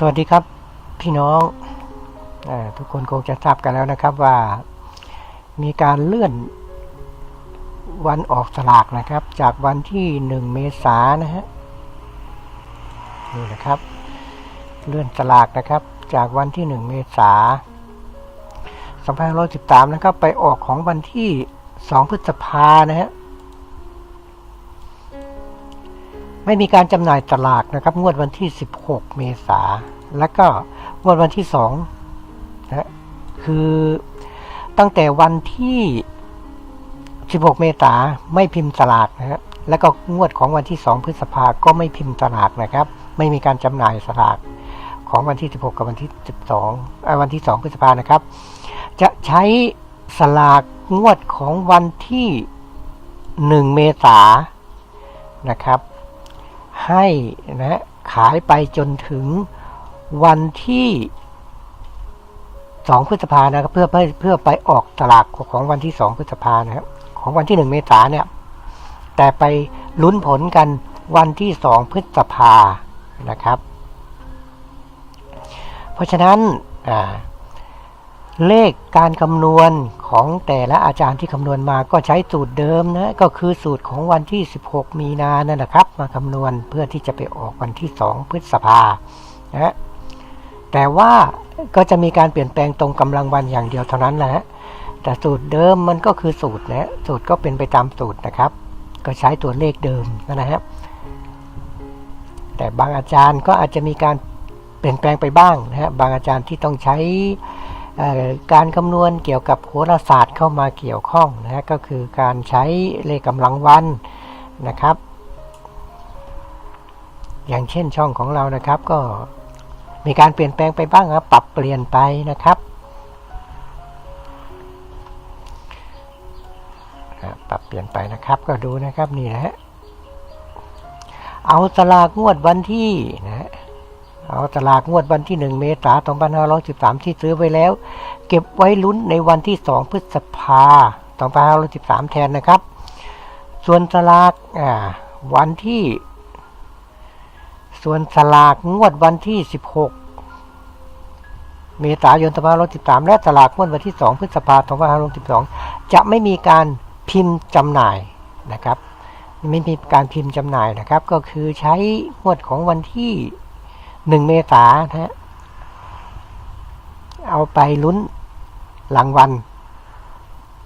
สวัสดีครับพี่น้องอทุกคนคงจะทราบกันแล้วนะครับว่ามีการเลื่อนวันออกสลากนะครับ จากวันที่ 1 เมษายนนะฮะนี่นะครับ เลื่อนสลากนะครับ จากวันที่ 1 เมษายน2513 นะครับ ไปออกของวันที่ 2 พฤษภานะฮะ ไม่มีการจำหน่ายสลากนะครับ งวดวันที่ 16 เมษาแล้วก็งวดวันที่2นะคือตั้งแต่วันที่ 16 เมษาไม่พิมพ์สลากนะครับแล้วก็งวดของวันที่ 2 พฤษภาก็ไม่พิมพ์สลากนะครับ ไม่มีการจำหน่ายสลากของวันที่ 16 กับวันที่ 12อ่าวันที่ 2 พฤษภานะครับ จะใช้สลากงวดของวันที่ 1 เมษานะครับ ให้นะขายไปจนถึงวันที่2พฤษภานะครับเพื่อเพื่อเพื่อไปออกตลากของวันที่2พฤษภานะครับ ของวันที่1เมษาเนี่ย แต่ไปลุ้นผลกันวันที่2พฤษภานะครับ เพราะฉะนั้นอ่า เลขการคำนวณของแต่ละอาจารย์ที่คำนวณมาก็ใช้สูตรเดิมนะก็คือสูตรของวันที่ 16 มีนานั่นแหละครับ มาคำนวณเพื่อที่จะไปออกวันที่ 2 พฤษภานะแต่ว่าก็จะมีการเปลี่ยนแปลงตรงกำลังวันอย่างเดียวเท่านั้นแหละแต่สูตรเดิมมันก็คือสูตรนะสูตรก็เป็นไปตามสูตรนะครับ ก็ใช้ตัวเลขเดิมนะครับ แต่บางอาจารย์ก็อาจจะมีการเปลี่ยนแปลงไปบ้างนะฮะบางอาจารย์ที่ต้องใช้ การคำนวณเกี่ยวกับโหราศาสตร์เข้ามาเกี่ยวข้องนะฮะก็คือการใช้เลขกำลังวันนะครับ อย่างเช่นช่องของเรานะครับก็มีการเปลี่ยนแปลงไปบ้างครับปรับเปลี่ยนไปนะครับปรับเปลี่ยนไปนะครับก็ดูนะครับนี่นะฮะเอาสลากงวดวันที่นะฮะ เอาตลากงวดวันที่ 1 เมษายน2513 ที่ซื้อไว้แล้ว เก็บไว้ลุ้นในวันที่ 2 พฤษภา2513 แทนนะครับ ส่วนสลากอ่าวันที่ ส่วนสลากงวดวันที่ 16 เมษายน2513 และสลากงวดวันที่ 2 พฤษภาคม2512 จะไม่มีการพิมพ์จำหน่ายนะครับ ไม่มีการพิมพ์จำหน่ายนะครับ ก็คือใช้งวดของวันที่ หนึ่งเมษานะฮะเอาไปลุ้นรางวัล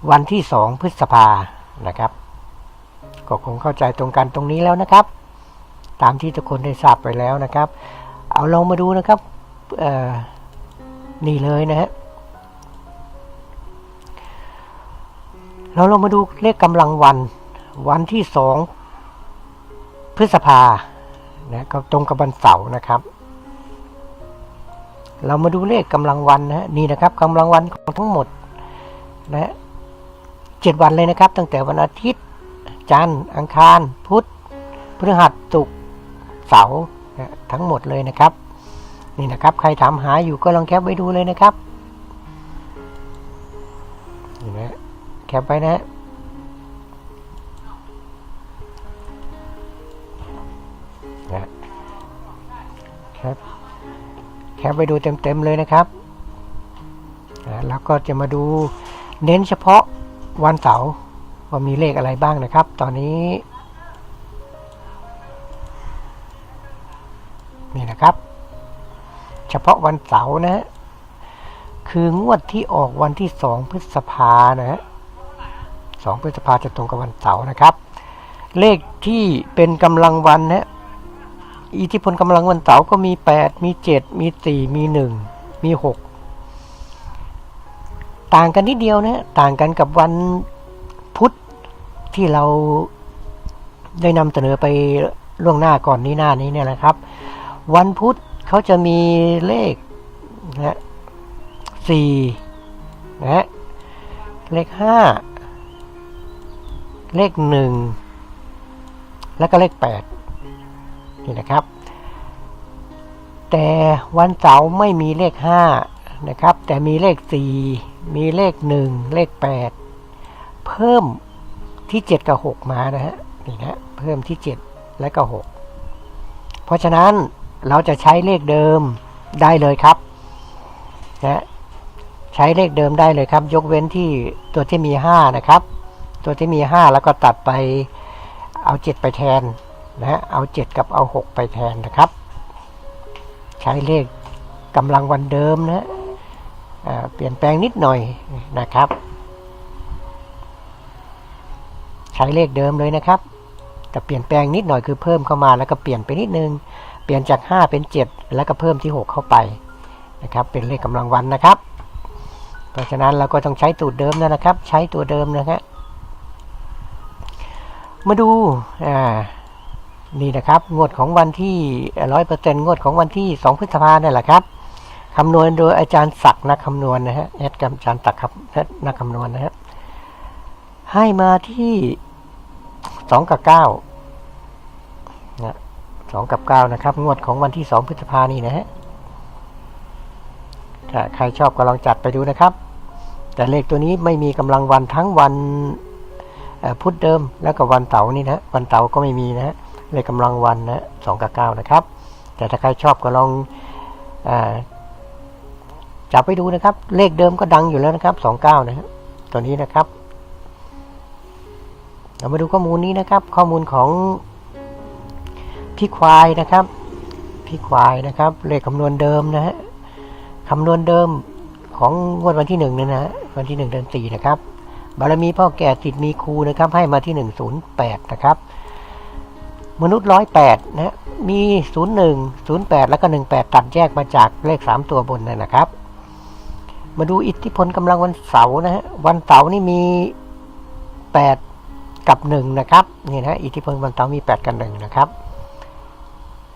วันที่สองพฤษภานะครับ ก็คงเข้าใจตรงกันตรงนี้แล้วนะครับ ตามที่ทุกคนได้ทราบไปแล้วนะครับ เอาลองมาดูนะครับนี่เลยนะฮะเราลองมาดูเลขกำลังวัน วันที่สองพฤษภานะก็ตรงกับวันเสาร์นะครับ เรามาดูเลขกำลังวันนะนี่นะครับกำลังวันของทั้งหมดนะเจ็ดวันเลยนะครับ ตั้งแต่วันอาทิตย์ จันทร์อังคาร พุธพฤหัสศุกร์เสาร์นะทั้งหมดเลยนะครับ นี่นะครับใครถามหาอยู่ก็ลองแคปไว้ดูเลยนะครับนี่นะแคปไว้นะนะ ปไปดูเต็มๆเลยนะครับแล้วก็จะมาดูเน้นเฉพาะวันเสาร์ว่ามีเลขอะไรบ้างนะครับ ตอนนี้นี่นะครับ เฉพาะวันเสาร์นะคืองวดที่ออกวันที่สองพฤษภานะฮะสองพฤษภาจะตรงกับวันเสาร์นะครับ เลขที่เป็นกำลังวันนะ อิทธิพลกำลังวันเสาร์ก็มี 8 มี 7 มี 4 มี 1 มี 6 ต่างกันนิดเดียวนะต่างกันกับวันพุธที่เราได้นำเสนอไปล่วงหน้าก่อนนี้หน้านี้เนี่ยนะครับ วันพุธเขาจะมีเลขนะสี่นะเลขห้าเลขหนึ่งแล้วก็เลขแปด นี่นะครับ แต่วันเสาร์ไม่มีเลขห้านะครับ แต่มีเลขสี่มีเลขหนึ่งเลขแปดเพิ่มที่เจ็ดกับหกมานะฮะนี่นะเพิ่มที่เจ็ดและก็หกเพราะฉะนั้นเราจะใช้เลขเดิมได้เลยครับนะใช้เลขเดิมได้เลยครับ ยกเว้นที่ตัวที่มีห้านะครับ ตัวที่มีห้าแล้วก็ตัดไปเอาเจ็ดไปแทน นะฮะเอาเจ็ดกับเอาหกไปแทนนะครับ ใช้เลขกำลังวันเดิมนะะเปลี่ยนแปลงนิดหน่อยนะครับ ใช้เลขเดิมเลยนะครับ แต่เปลี่ยนแปลงนิดหน่อยคือเพิ่มเข้ามาแล้วก็เปลี่ยนไปนิดนึง เปลี่ยนจาก 5 เป็น 7 แล้วก็เพิ่มที่ 6 เข้าไปนะครับ เป็นเลขกำลังวันนะครับ เพราะฉะนั้นเราก็ต้องใช้ตูดเดิมนะนะครับ ใช้ตัวเดิมนะฮะมาดูอ่า นี่นะครับ งวดของวันที่ร้อยเปอร์เซ็นงวดของวันที่2พฤษภาเนี่ยแหละครับคำนวณโดยอาจารย์ศักดิ์นักคำนวณนะฮะแอดกับอาจารย์ศักดิ์ครับนักคำนวณนะฮะให้มาที่สองกับเก้านะสองกับเก้านะครับ งวดของวันที่สองพฤษภานี่นะฮะถ้าใครชอบก็ลองจัดไปดูนะครับ แต่เลขตัวนี้ไม่มีกำลังวันทั้งวันพุธเดิมแล้วก็วันเสาร์นี่นะวันเสาร์ก็ไม่มีนะฮะ เลขกำลังวันนะสองกับเก้านะครับ แต่ถ้าใครชอบก็ลองอจับไปดูนะครับ เลขเดิมก็ดังอยู่แล้วนะครับสองเก้านะฮะตัวนี้นะครับเรามาดูข้อมูลนี้นะครับ ข้อมูลของพี่ควายนะครับพี่ควายนะครับ เลขคำนวณเดิมนะฮะคำนวณเดิมของงวดวันที่หนึ่งเนี่ยนะฮะวันที่หนึ่งเดือนสี่นะครับบารมีพ่อแก่ติดมีครูนะครับ ให้มาที่หนึ่งศูนย์แปดนะครับ มนุษย์ร้อยแปดนะมีศูนย์หนึ่งศูนย์แปดแล้วก็หนึ่งแปดตัดแยกมาจากเลขสามตัวบนนั่นนะครับ มาดูอิทธิพลกำลังวันเสาร์นะฮะวันเสาร์นี่มีแปดกับหนึ่งนะครับนี่นะอิทธิพลวันเสาร์มี 8 กับหนึ่งนะครับ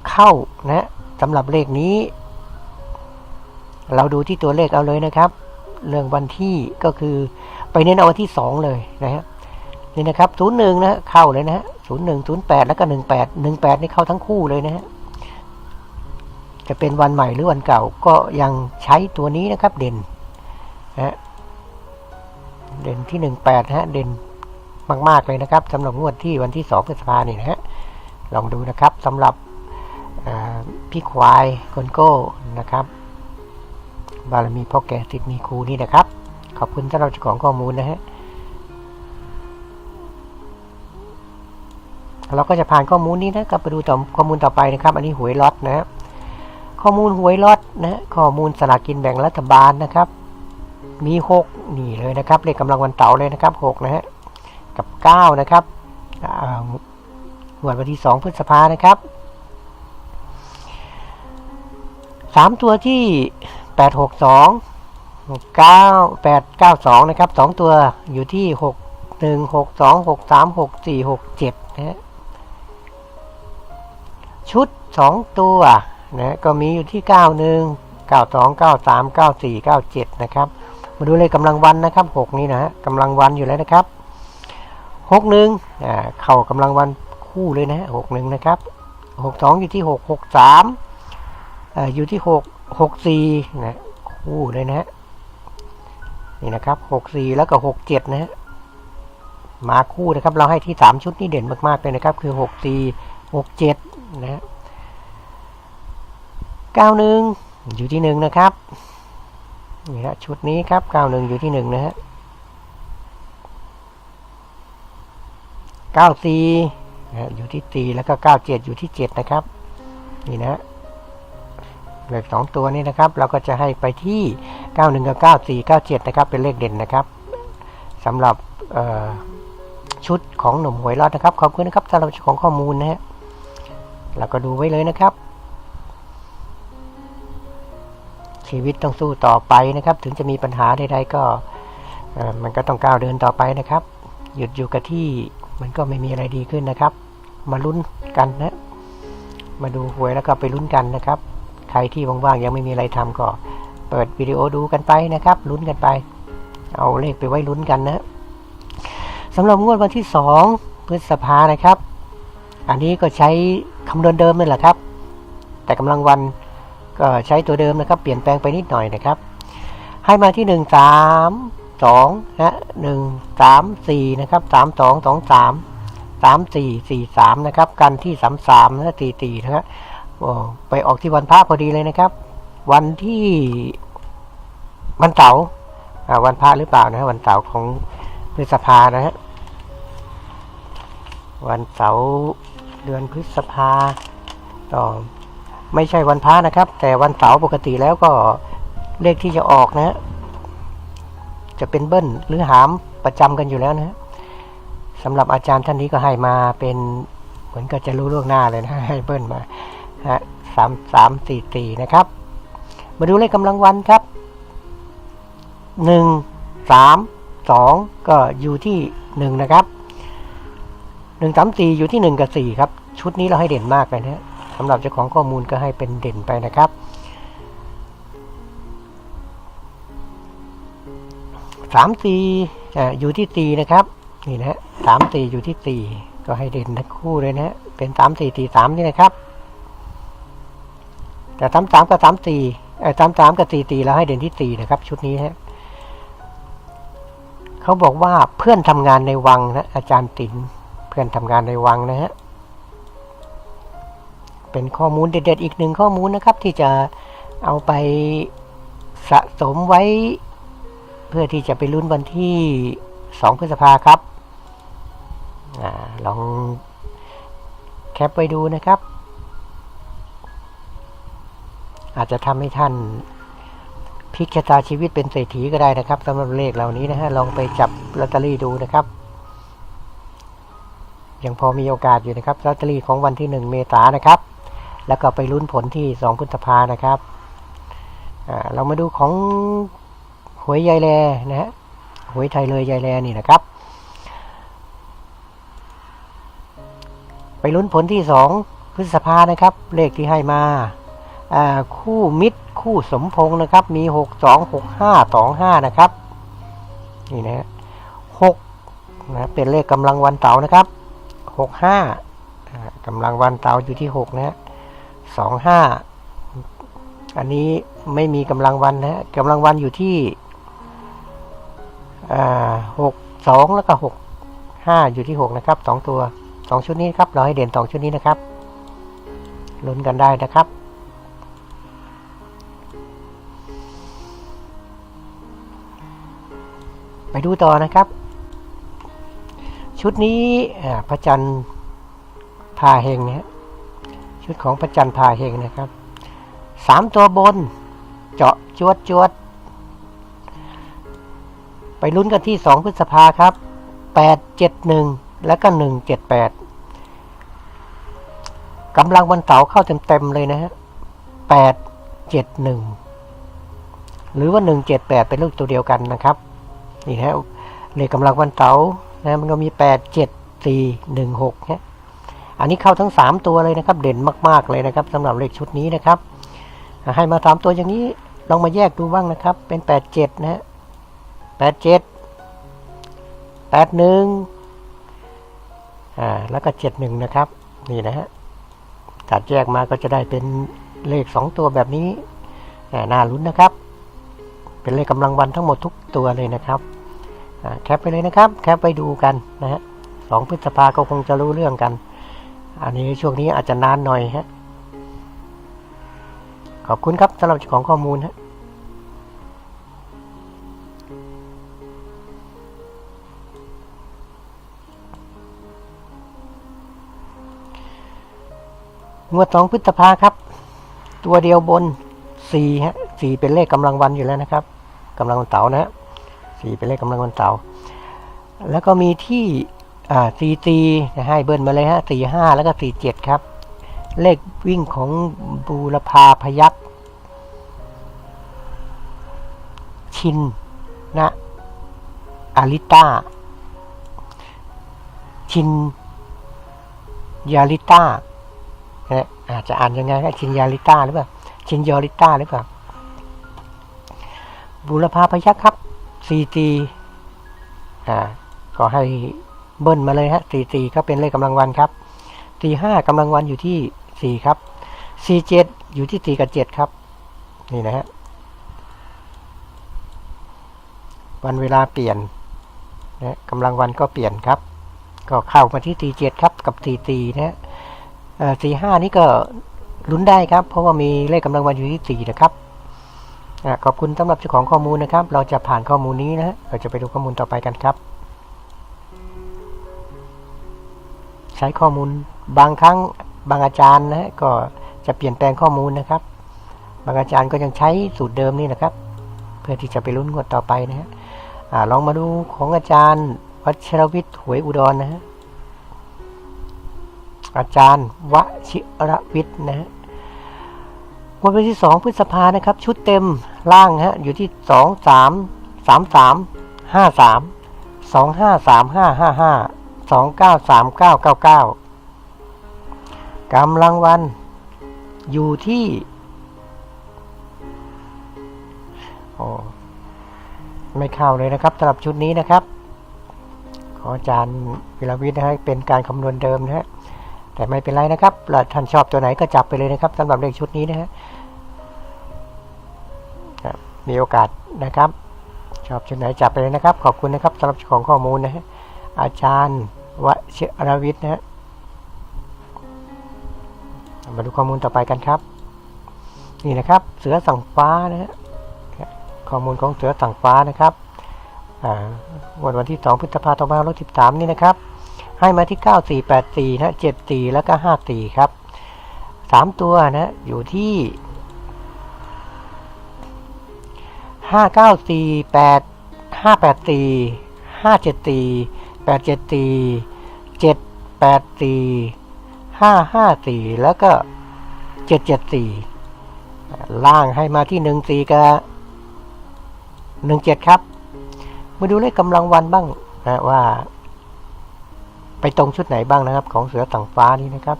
เข้านะสำหรับเลขนี้ เราดูที่ตัวเลขเอาเลยนะครับ เรื่องวันที่ก็คือไปเน้นเอาวันที่ 2 เลยนะฮะนี่นะครับศูนย์หนึ่งนะเข้าเลยนะฮะ ศูนย์หนึ่งศูนย์แปดแล้วก็หนึ่งแปดหนึ่งแปดนี่เข้าทั้งคู่เลยนะฮะจะเป็นวันใหม่หรือวันเก่าก็ยังใช้ตัวนี้นะครับ เด่นนะฮะเด่นที่หนึ่งแปดฮะ เด่นมาก ๆ เลยนะครับสำหรับงวดที่วันที่2พฤษภาเนี่ยนะฮะลองดูนะครับสำหรับพี่ควายคนโก้นะครับ บารมีพ่อแก่ติดมีครูนี่นะครับ ขอบคุณสำหรับเจ้าของข้อมูลนะฮะ เราก็จะผ่านข้อมูลนี้นะครับไปดูต่อข้อมูลต่อไปนะครับ อันนี้หวยล็อตนะฮะข้อมูลหวยล็อตนะฮะข้อมูลสลากกินแบ่งรัฐบาลนะครับ มี 6 นี่เลยนะครับเลขกำลังวันเสาร์เลยนะครับ6นะฮะกับ 9 นะครับงวดวันที่ 2 พฤษภานะครับ 3 ตัวที่ 8 6 2 9 8 9 2 นะครับ 2 ตัวอยู่ที่ 6 1 6 2 6 3 6 4 6 7นะฮะ ชุด 2 ตัวนะก็มีอยู่ที่ 91 92 93 94 97 นะครับ มาดูเลยกำลังวันนะครับ 6 นี้นะฮะกำลังวันอยู่แล้วนะครับหกหนึ่งอ่าเข่ากำลังวันคู่เลยนะฮะหกหนึ่งนะครับหกสองอยู่ที่หกหกสามอ่าอยู่ที่หกหกสี่นะคู่เลยนะฮะนี่นะครับหกสี่แล้วก็หกเจ็ดนะฮะมาคู่นะครับ เราให้ที่สามชุดนี่เด่นมากๆเลยนะครับ คือหกสี่หกเจ็ด นะฮะเก้าหนึ่งอยู่ที่หนึ่งนะครับนี่ฮะชุดนี้ครับเก้าหนึ่งอยู่ที่หนึ่งนะฮะ94นะอยู่ที่4แล้วก็97อยู่ที่7นะครับ นี่นะเลข2ตัวนี้นะครับ เราก็จะให้ไปที่91กับ94 97นะครับ เป็นเลขเด่นนะครับสำหรับชุดของหนุ่มหวยรอดนะครับ ขอบคุณนะครับสำหรับของข้อมูลนะฮะ เราก็ดูไว้เลยนะครับ ชีวิตต้องสู้ต่อไปนะครับ ถึงจะมีปัญหาใดๆก็มันก็ต้องก้าวเดินต่อไปนะครับ หยุดอยู่กับที่มันก็ไม่มีอะไรดีขึ้นนะครับ มาลุ้นกันนะ มาดูหวยแล้วก็ไปลุ้นกันนะครับ ใครที่ว่างๆยังไม่มีอะไรทำก็ เปิดวิดีโอดูกันไปนะครับ ลุ้นกันไป เอาเลขไปไว้ลุ้นกันนะสำหรับงวดวันที่ 2 พฤษภานะครับ อันนี้ก็ใช้ คำนวณเดิมนั่แหละครับ แต่กำลังวันก็ใช้ตัวเดิมนะครับ เปลี่ยนแปลงไปนิดหน่อยนะครับ ให้มาที่ 1 3สองนะหนึ่งสามสี่นะครับสามสองสองสามสามสี่สี่สามนะครับ กันที่สามสามนะสี่สี่นะฮะไปออกที่วันพระพอดีเลยนะครับ วันที่วันเสาร์วันพระหรือเปล่านะฮะวันเสาร์ของพฤษภานะฮะวันเสาร์ เดือนพฤษภาต่อไม่ใช่วันพระนะครับ แต่วันเสาร์ปกติแล้วก็เลขที่จะออกนะ จะเป็นเบิ้ลหรือหามประจำกันอยู่แล้วนะฮะสำหรับอาจารย์ท่านนี้ก็ให้มาเป็นเหมือนก็จะรู้ล่วงหน้าเลยนะให้เบิ้ลมาฮะสามสามสี่สี่นะครับ มาดูเลขกำลังวันครับหนึ่งสามสองก็อยู่ที่หนึ่งนะครับ หนึ่งสามสี่อยู่ที่หนึ่งกับสี่ครับ ชุดนี้เราให้เด่นมากเลยนะสำหรับเจ้าของข้อมูลก็ให้เป็นเด่นไปนะครับ สามสี่อยู่ที่สี่นะครับ นี่นะฮะสามสี่อยู่ที่สี่ก็ให้เด่นทั้งคู่เลยนะเป็นสามสี่สี่สามนี่นะครับ แต่สามสามกับสามสี่เออสามสามกับสี่สี่เราให้เด่นที่สี่นะครับ ชุดนี้ฮะเขาบอกว่าเพื่อนทำงานในวังนะอาจารย์ติ๋น พื่อนทำงานในวังนะฮะ เป็นข้อมูลเด็ดๆอีกหนึ่งข้อมูลนะครับ ที่จะเอาไปสะสมไว้ เพื่อที่จะไปลุ้นวันที่สองพฤษภาครับอลองแคปไว้ดูนะครับ อาจจะทำให้ท่านพลิกชะตาชีวิตเป็นเศรษฐีก็ได้นะครับสำหรับเลขเหล่านี้นะฮะลองไปจับลอตเตอรี่ดูนะครับ ยังพอมีโอกาสอยู่นะครับลอตเตอรี่ของวันที่หนึ่งเมษายนนะครับ แล้วก็ไปลุ้นผลที่สองพฤษภานะครับเรามาดูของหวยยายแลนะฮะหวยไทยเลยยายแลนี่นะครับ ไปลุ้นผลที่สองพฤษภานะครับ เลขที่ให้มาคู่มิตรคู่สมพงษ์นะครับ มีหกสองหกห้าสองห้านะครับ นี่นะฮะหกนะเป็นเลขกำลังวันเสาร์นะครับ หกห้ากำลังวันเสาอยู่ที่หกนะฮะสองห้าอันนี้ไม่มีกำลังวันนะฮะกำลังวันอยู่ที่หกสองแล้วก็หกห้าอยู่ที่หกนะครับสองตัวสองชุดนี้ครับเราให้เด่นสองชุดนี้นะครับลุ้นกันได้นะครับไปดูต่อนะครับ ชุดนี้พระจันทร์พาเฮงเนี่ยชุดของพระจันทร์พาเฮงนะครับสามตัวบน เจาะจวดจวด ไปลุ้นกันที่สองพฤษภาครับแปดเจ็ดหนึ่งแล้วก็หนึ่งเจ็ดแปดกำลังวันเสาร์เข้าเต็มๆเลยนะฮะแปดเจ็ดหนึ่งหรือว่าหนึ่งเจ็ดแปดเป็นลูกตัวเดียวกันนะครับ นี่ฮะเลขกำลังวันเสาร์ นะมันก็มีแปดเจ็ดสี่หนึ่งหกฮะอันนี้เข้าทั้งสามตัวเลยนะครับ เด่นมาก ๆเลยนะครับสำหรับเลขชุดนี้นะครับ ให้มาสามตัวอย่างนี้ลองมาแยกดูบ้างนะครับ เป็นแปดเจ็ดนะแปดเจ็ดแปดหนึ่งอ่าแล้วก็เจ็ดหนึ่งนะครับ นี่นะฮะตัดแยกมาก็จะได้เป็นเลขสองตัวแบบนี้น่าลุ้นนะครับ เป็นเลขกำลังวันทั้งหมดทุกตัวเลยนะครับ แคปไปเลยนะครับ แคปไปดูกันนะฮะสองพฤษภาก็คงจะรู้เรื่องกัน อันนี้ช่วงนี้อาจจะนานหน่อยฮะ ขอบคุณครับสำหรับของข้อมูลฮะงวดสองพฤษภาครับ ตัวเดียวบนสี่ฮะสี่เป็นเลขกำลังวันอยู่แล้วนะครับกำลังวันเสาร์นะฮะ สี่เป็นเลขกำลังวันเสาร์แล้วก็มีที่อ่าสี่ตีให้เบิ้ลมาเลยฮะสี่ห้าแล้วก็สี่เจ็ดครับ เลขวิ่งของบูรพาพยักษ์ชินนะอาริต้า ชินยาลิต้านะอาจจะอ่านยังไงก็ชินยาลิต้าหรือเปล่า ชินยอลิต้าหรือเปล่าบูรพาพยักษ์ครับ ซีตีอ่าก็ให้เบิ้ลมาเลยฮะสี่สี่ก็เป็นเลขกำลังวันครับสี่ห้ากำลังวันอยู่ที่สี่ครับสี่เจ็ดอยู่ที่สี่กับเจ็ดครับ นี่นะฮะ วันเวลาเปลี่ยนนะกำลังวันก็เปลี่ยนครับ ก็เข้ามาที่สี่เจ็ดครับกับสี่สี่นะฮะสี่ห้านี่ก็ลุ้นได้ครับ เพราะว่ามีเลขกำลังวันอยู่ที่สี่นะครับ ขอบคุณสำหรับเจ้าของข้อมูลนะครับ เราจะผ่านข้อมูลนี้นะฮะเราจะไปดูข้อมูลต่อไปกันครับ ใช้ข้อมูลบางครั้งบางอาจารย์นะฮะก็จะเปลี่ยนแปลงข้อมูลนะครับ บางอาจารย์ก็ยังใช้สูตรเดิมนี่นะครับ เพื่อที่จะไปลุ้นงวดต่อไปนะฮะลองมาดูของอาจารย์ วัชรวิทย์หวยอุดรนะฮะอาจารย์วชิรวิทย์นะฮะวันที่สองพฤษภานะครับ ชุดเต็ม ล่างฮะอยู่ที่สองสามสามสามห้าสามสองห้าสามห้าห้าห้าสองเก้าสามเก้าเก้าเก้ากำลังวันอยู่ที่โอ้ไม่เข้าเลยนะครับสำหรับชุดนี้นะครับ ขออาจารย์วิรวิทย์นะฮะเป็นการคำนวณเดิมนะฮะแต่ไม่เป็นไรนะครับท่านชอบตัวไหนก็จับไปเลยนะครับสำหรับเลขชุดนี้นะฮะ มีโอกาสนะครับชอบชุดไหนจับไปเลยนะครับ ขอบคุณนะครับสำหรับของข้อมูลนะฮะอาจารย์วชิรวิทย์นะฮะมาดูข้อมูลต่อไปกันครับ นี่นะครับ เสือสั่งฟ้านะฮะข้อมูลของเสือสั่งฟ้านะครับวันวันที่2พฤษภาคม2513นี่นะครับ ให้มาที่ 9484นะ74 แล้วก็ 54 ครับ 3 ตัวนะอยู่ที่ 5948 584 574 874 784 554แปดเจ็ดสี่เจ็ดแปดสี่ห้าห้าสี่แล้วก็774ล่างให้มาที่14กับหนึ่งเจ็ดครับ มาดูเลขกำลังวันบ้างนะว่า ไปตรงชุดไหนบ้างนะครับ ของเสือต่างฟ้านี้นะครับ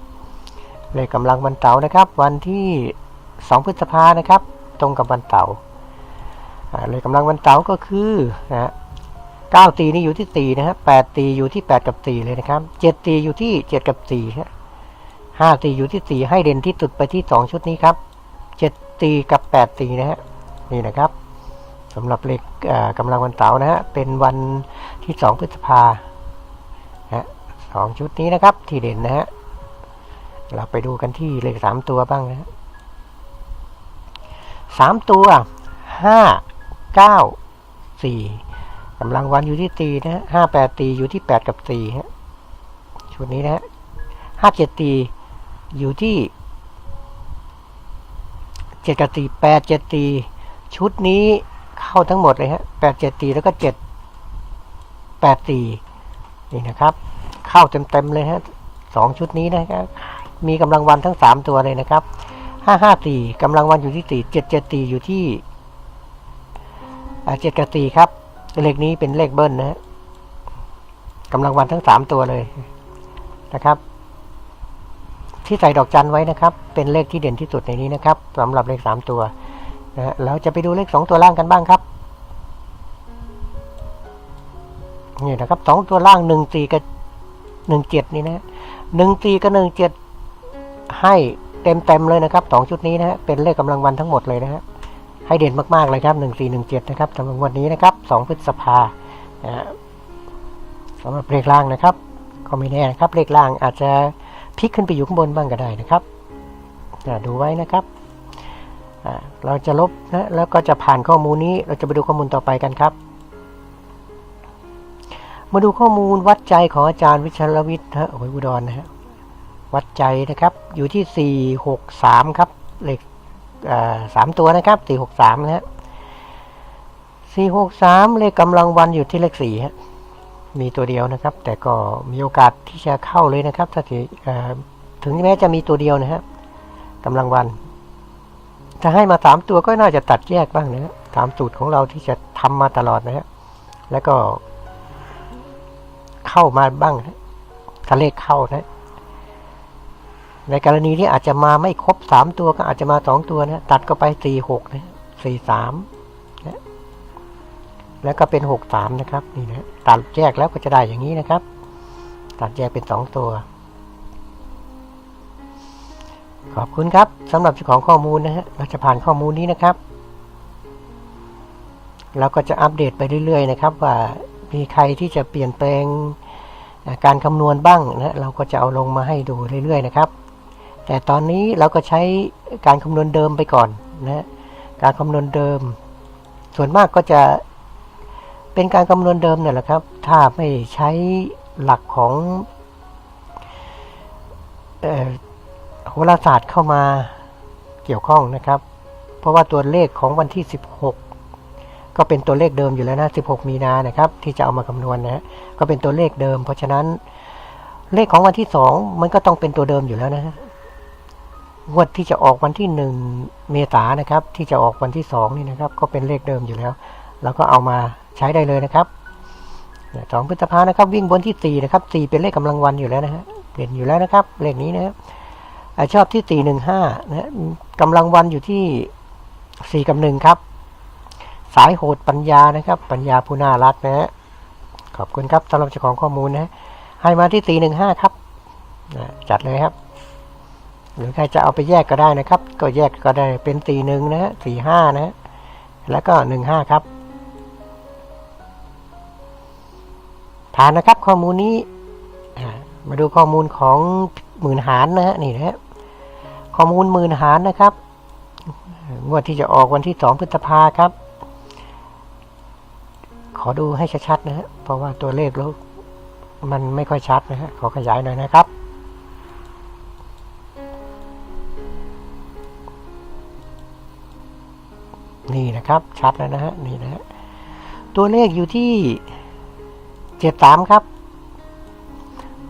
เลขกำลังวันเสาร์นะครับ วันที่สองพฤษภานะครับ ตรงกับวันเสาร์ อ่าเลขกำลังวันเสาร์ก็คือนะฮะเก้าตีนี่อยู่ที่ตีนะฮะแปดตีอยู่ที่แปดกับตีเลยนะครับเจ็ดตีอยู่ที่เจ็ดกับตีฮะห้าตีอยู่ที่สี่ให้เด่นที่สุดไปที่สองชุดนี้ครับเจ็ดตีกับแปดตีนะฮะนี่นะครับสำหรับเลขเอ่อกำลังวันเสาร์นะฮะเป็นวันที่สองพฤษภาฮะสองชุดนี้นะครับ ที่เด่นนะฮะเราไปดูกันที่เลขสามตัวบ้างนะฮะสามตัวห้า ก้าสี่กำลังวันอยู่ที่ตีนะฮะห้าแปดตีอยู่ที่แปดกับสี่ฮะชุดนี้นะฮะห้าเจ็ดตีอยู่ที่เจ็ดกับตีแปดเจ็ดตีชุดนี้เข้าทั้งหมดเลยฮะแปดเจ็ดตีแล้วก็เจ็ดแปดตีนี่นะครับ เข้าเต็มๆเลยฮะสองชุดนี้นะครับ มีกำลังวันทั้งสามตัวเลยนะครับห้าห้าตีกำลังวันอยู่ที่ตีเจ็ดเจ็ดตีอยู่ที่ เจ็ดกับตีครับ เลขนี้เป็นเลขเบิ้ลนะฮะกำลังวันทั้งสามตัวเลยนะครับ ที่ใส่ดอกจันไว้นะครับ เป็นเลขที่เด่นที่สุดในนี้นะครับสำหรับเลขสามตัวนะเราจะไปดูเลขสองตัวล่างกันบ้างครับนี่นะครับสองตัวล่างหนึ่งสี่กับหนึ่งเจ็ดนี่นะหนึ่งสี่กับหนึ่งเจ็ดให้เต็มเต็มเลยนะครับสองชุดนี้นะฮะเป็นเลขกำลังวันทั้งหมดเลยนะฮะ ให้เด่นมากๆเลยครับหนึ่งสี่หนึ่งเจ็ดนะครับสำหรับวันนี้นะครับสองพฤษภาสำหรับเลขล่างนะครับ ก็ไม่แน่นะครับ เลขล่างอาจจะพลิกขึ้นไปอยู่ข้างบนบ้างก็ได้นะครับดูไว้นะครับ เราจะลบนะแล้วก็จะผ่านข้อมูลนี้เราจะไปดูข้อมูลต่อไปกันครับ มาดูข้อมูลวัดใจของอาจารย์วิชรวิทย์ฮะโอ้ยอุดรนะฮะวัดใจนะครับ อยู่ที่สี่หกสามครับเลข สามตัวนะครับสี่หกสามนะฮะสี่หกสามเลขกำลังวันอยู่ที่เลขสี่ฮะมีตัวเดียวนะครับ แต่ก็มีโอกาสที่จะเข้าเลยนะครับถ้าถึงอ่าถึงแม้จะมีตัวเดียวนะฮะกำลังวัน ถ้าให้มาสามตัวก็น่าจะตัดแยกบ้างนะฮะตามสูตรของเราที่จะทำมาตลอดนะฮะแล้วก็เข้ามาบ้างนะถ้าเลขเข้านะ ในกรณีที่อาจจะมาไม่ครบสามตัวก็อาจจะมาสองตัวนะตัดก็ไปสี่หกนะสี่สามนะแล้วก็เป็นหกสามนะครับนี่นะตัดแยกแล้วก็จะได้อย่างนี้นะครับ ตัดแยกเป็นสองตัว ขอบคุณครับสำหรับเจ้าของข้อมูลนะฮะเราจะผ่านข้อมูลนี้นะครับเราก็จะอัปเดตไปเรื่อยๆนะครับ ว่ามีใครที่จะเปลี่ยนแปลงการคำนวณบ้างนะเราก็จะเอาลงมาให้ดูเรื่อยๆนะครับ แต่ตอนนี้เราก็ใช้การคำนวณเดิมไปก่อนนะการคำนวณเดิม ส่วนมากก็จะเป็นการคำนวณเดิมเนี่ยแหละครับ ถ้าไม่ใช้หลักของโหราศาสตร์เข้ามาเกี่ยวข้องนะครับ เพราะว่าตัวเลขของวันที่ 16 ก็เป็นตัวเลขเดิมอยู่แล้วนะ 16 มีนานะครับ ที่จะเอามาคำนวณนะฮะก็เป็นตัวเลขเดิม เพราะฉะนั้นเลขของวันที่ 2 มันก็ต้องเป็นตัวเดิมอยู่แล้วนะ งวดที่จะออกวันที่1เมษายนนะครับ ที่จะออกวันที่2นี่นะครับ ก็เป็นเลขเดิมอยู่แล้วแล้วก็เอามาใช้ได้เลยนะครับสองพฤษภานะครับ วิ่งบนที่4นะครับ4เป็นเลขกำลังวันอยู่แล้วนะฮะเด่นอยู่แล้วนะครับ เลขนี้นะครับอ่าชอบที่4 1 5นะฮะกำลังวันอยู่ที่4กับ1ครับ สายโหดปัญญานะครับ ปัญญาผู้น่ารักนะฮะขอบคุณครับสำหรับเจ้าของข้อมูลนะฮะให้มาที่4 1 5ครับจัดเลยครับ หรือใครจะเอาไปแยกก็ได้นะครับ ก็แยกก็ได้เป็น4 1นะฮะ4 5นะฮะแล้วก็1 5ครับ ผ่านนะครับข้อมูลนี้มาดูข้อมูลของหมื่นหารนะฮะนี่นะฮะข้อมูลหมื่นหารนะครับงวดที่จะออกวันที่สองพฤษภาครับ ขอดูให้ชัดๆนะฮะเพราะว่าตัวเลขแล้วมันไม่ค่อยชัดนะฮะขอขยายหน่อยนะครับ นี่นะครับ ชัดแล้วนะฮะ นี่นะฮะ ตัวเลขอยู่ที่เจ็ดสามครับ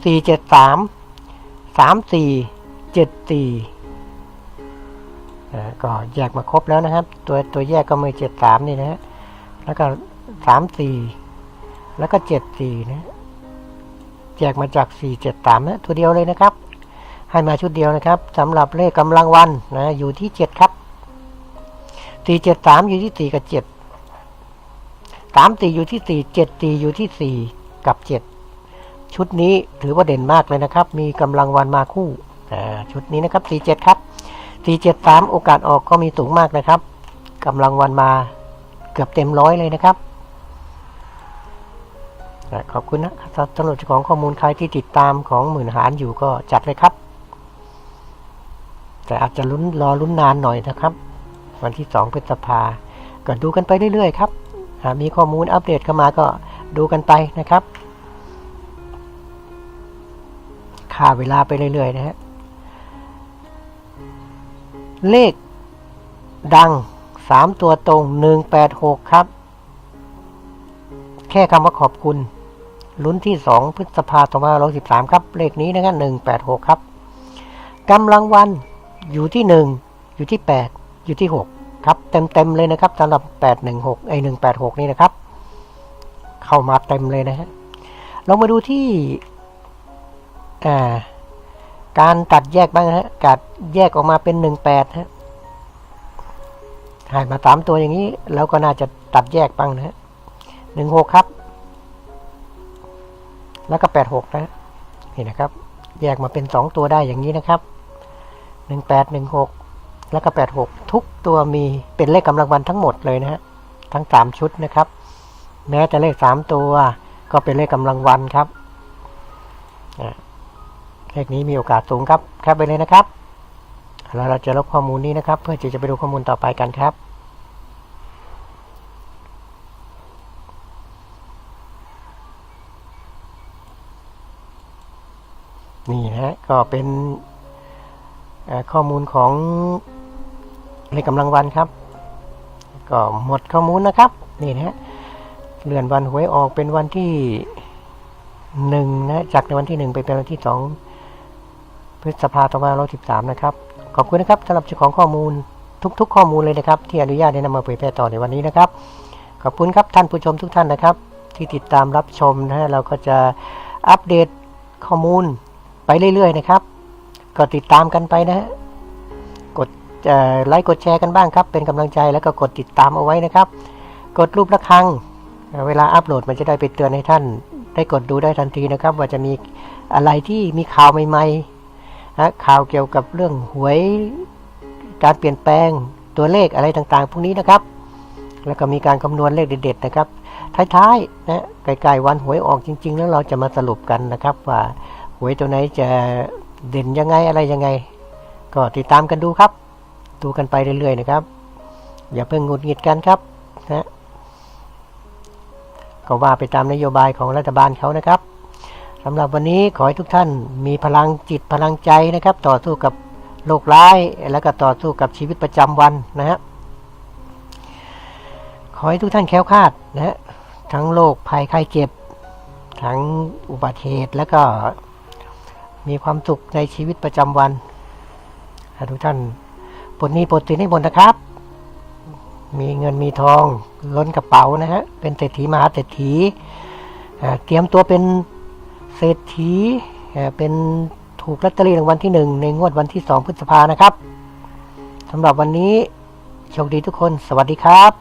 สี่เจ็ดสามสามสี่เจ็ดสี่อ่าก็แยกมาครบแล้วนะครับ ตัวตัวแยกก็มีเจ็ดสามนี่นะฮะ แล้วก็สามสี่แล้วก็เจ็ดสี่นะแยกมาจากสี่เจ็ดสามนะ ตัวเดียวเลยนะครับ ให้มาชุดเดียวนะครับสำหรับเลขกำลังวันนะ อยู่ที่เจ็ดครับ สี่เจ็ดสามอยู่ที่สี่กับเจ็ดสามตีอยู่ที่สี่เจ็ดตีอยู่ที่สี่กับเจ็ดชุดนี้ถือว่าเด่นมากเลยนะครับ มีกำลังวันมาคู่ชุดนี้นะครับสี่เจ็ดครับสี่เจ็ดสามโอกาสออกก็มีสูงมากนะครับกำลังวันมาเกือบเต็มร้อยเลยนะครับขอบคุณนะครับสำหรับเจ้าของข้อมูลใครที่ติดตามของหมื่นหารอยู่ก็จัดเลยครับ แต่อาจจะลุ้นรอลุ้นนานหน่อยนะครับ วันที่สองพฤษภาก็ดูกันไปเรื่อยๆครับมีข้อมูลอัปเดตเข้ามาก็ดูกันไปนะครับค่าเวลาไปเรื่อยๆนะฮะเลขดังสามตัวตรงหนึ่งแปดหกครับ แค่คำว่าขอบคุณลุ้นที่สองพฤษภาสองพันห้าร้อยสิบสามครับ เลขนี้นะครับหนึ่งแปดหกครับกำลังวันอยู่ที่หนึ่งอยู่ที่แปด อยู่ที่หกครับเต็มเต็มๆเลยนะครับสำหรับ 816ไอ186 นี่นะครับ เข้ามาเต็มเลยนะฮะเรามาดูที่าการตัดแยกบ้างฮะการแยกออกมาเป็น 18 ฮะหายมาสามตัวอย่างนี้ แล้วก็น่าจะตัดแยกบ้างนะฮะ16ครับ แล้วก็86นะฮะนี่นะครับ แยกมาเป็น2ตัวได้อย่างนี้นะครับ1816แแล้วก็ 86 ทุกตัวมีเป็นเลขกำลังวันทั้งหมดเลยนะฮะทั้ง 3 ชุดนะครับ แม้แต่เลข 3 ตัวก็เป็นเลขกำลังวันครับเลขนี้มีโอกาสสูงครับแคปไปเลยนะครับแล้วเราจะลบข้อมูลนี้นะครับ เพื่อที่จะไปดูข้อมูลต่อไปกันครับนี่นะฮะก็เป็นข้อมูลของ เลขกำลังวันครับ ก็หมดข้อมูลนะครับ นี่นะฮะเลื่อนวันหวยออกเป็นวันที่หนึ่งนะจากในวันที่หนึ่งไปเป็นวันที่สองพฤษภาคมร้อยสิบสามนะครับ ขอบคุณนะครับสำหรับเจ้าของข้อมูลทุกๆ ข้อมูลเลยนะครับ ที่อนุญาตได้นำมาเผยแพร่ต่อในวันนี้นะครับ ขอบคุณครับท่านผู้ชมทุกท่านนะครับ ที่ติดตามรับชมนะฮะเราก็จะอัปเดตข้อมูลไปเรื่อยๆนะครับ ก็ติดตามกันไปนะฮะ ไลค์กดแชร์กันบ้างครับ เป็นกำลังใจแล้วก็กดติดตามเอาไว้นะครับ กดรูประฆังเอ่อเวลาอัปโหลดมันจะได้ไปเตือนให้ท่าน ได้กดดูได้ทันทีนะครับ ว่าจะมีอะไรที่มีข่าวใหม่ๆนะข่าวเกี่ยวกับเรื่องหวยการเปลี่ยนแปลงตัวเลขอะไรต่างๆ พวกนี้นะครับ แล้วก็มีการคำนวณเลขเด็ดๆนะครับท้ายๆนะใกล้ๆวันหวยออกจริง ๆ แล้วเราจะมาสรุปกันนะครับ ว่าหวยตัวไหนจะเด่นยังไงอะไรยังไง ก็ติดตามกันดูครับ ดูกันไปเรื่อยๆนะครับ อย่าเพิ่งหงุดหงิดกันครับนะก็ว่าไปตามนโยบายของรัฐบาลเขานะครับสำหรับวันนี้ขอให้ทุกท่านมีพลังจิตพลังใจนะครับ ต่อสู้กับโรคร้าย แล้วก็ต่อสู้กับชีวิตประจำวันนะฮะขอให้ทุกท่านแค้วคาดนะฮะทั้งโรคภัยไข้เจ็บ ทั้งอุบัติเหตุแล้วก็มีความสุขในชีวิตประจำวันทุกท่าน ปลนี้ปลดสินให้หมดนะครับ มีเงินมีทองล้นกระเป๋านะฮะเป็นเศรษฐีมหาเศรษฐีเตรียมตัวเป็นเศรษฐีเป็นถูกลัตเตอรี่รางวัลที่ 1 ในงวดวันที่ 2 พฤษภานะครับสำหรับวันนี้โชคดีทุกคน สวัสดีครับ